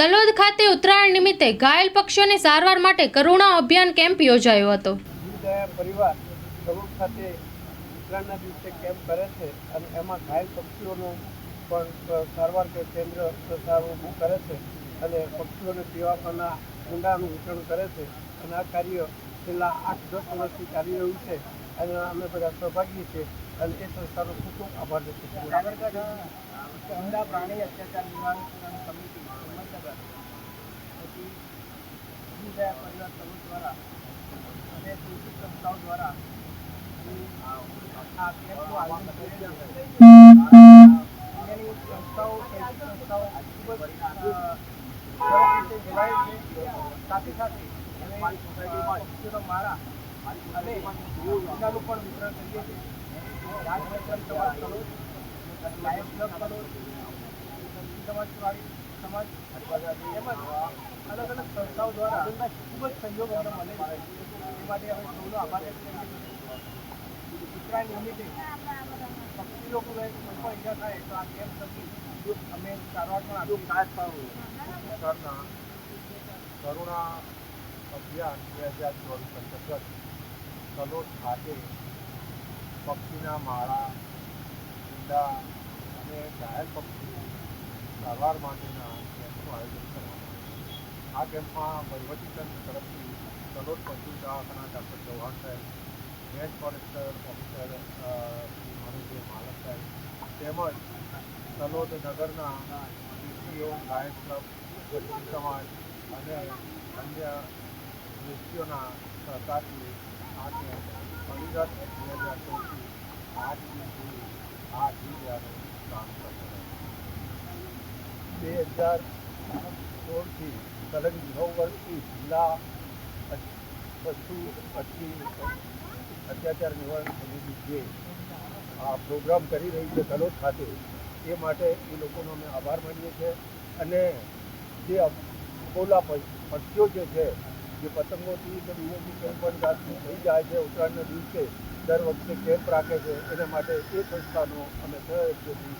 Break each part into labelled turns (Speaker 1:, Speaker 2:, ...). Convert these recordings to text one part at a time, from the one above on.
Speaker 1: તલોદ ખાતે ઉત્તરાયણ નિમિત્તે ઘાયલ પક્ષીઓની સારવાર માટે કરુણા અભિયાન કેમ્પ યોજાયો હતો.
Speaker 2: પરિવાર કરોડ ખાતે ઉત્તરાયણના દિવસે કેમ્પ કરે છે અને એમાં ઘાયલ પક્ષીઓનું પણ સારવાર કે કેન્દ્ર ઊભું કરે છે અને પક્ષીઓને પીવાના ઊંડાનું વિતરણ કરે છે અને આ કાર્ય છેલ્લા આઠ દસ વર્ષથી ચાલી રહ્યું છે અને અમે બધા સહભાગી છીએ. અને એ સંસ્થાનો ખૂબ ખૂબ આભાર વ્યક્ત કરું છું ઊંડા પ્રાણી અત્યાચાર નિવારણ સમિતિ હિંમતનગર પછી દીનદયાળ પરિવાર સમૂહ દ્વારા અને કૃષિ સંસ્થાઓ દ્વારા આ કેમ્પનું આયોજન કરેલું સંસ્થાઓ છે. સાથે સાથે અમે માળા અને ઊંડાનું પણ વિતરણ કરીએ છીએ. લાયન્સ ક્લબ અમે સૌનો આભાર વ્યક્ત
Speaker 3: કરુણા અભિયાન બે હજાર ચોવીસ અંતર્ગત તલોદ ખાતે પક્ષીના માળા, ઈંડા અને ઘાયલ પક્ષી સારવાર માટેના કેમ્પનું આયોજન કરવામાં આવ્યું આ કેમ્પમાં વહીવટીતંત્ર તરફથી સલોદ પશુ દવાખાના ડૉક્ટર ચૌહાણ સાહેબ range forester officer Shri Manubhai Malak સાહેબ તેમજ સલોદ નગરના ડીસીઓ, ગાયક ક્લબ સમાજ અને અન્ય વ્યક્તિઓના સહકારથી બે હજાર અભિયાન કામ બે હજાર સોળથી સલગ નવ વર્ષથી જિલ્લા પશુ પક્ષી અત્યાચાર નિવારણ સમિતિ જે આ પ્રોગ્રામ કરી રહી છે તલોદ ખાતે, એ માટે એ લોકોનો અમે આભાર માનીએ છીએ. અને જે અબોલા પક્ષીઓ જે છે જે પતંગોથી કે બીજોથી પણ જાતનું થઈ જાય છે, ઉત્તરાયણના દિવસે દર વખતે કેમ્પ રાખે છે. એના માટે એ સંસ્થાનો અમે સહયોગથી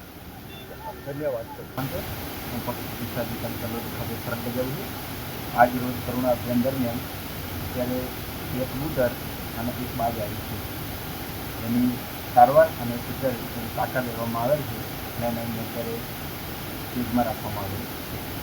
Speaker 3: ધન્યવાદ કરીએ
Speaker 4: હું પક્ષી ખાતે ફરજ બજાવું છું. આજ રોજ કરુણા અભિયાન દરમિયાન ત્યારે એક બુટર અને એક બાજ આવી છે. એની સારવાર અને ફિટર તાકાત લેવામાં આવેલ છે. અને એને અત્યારે ચીજમાં રાખવામાં આવેલ છે.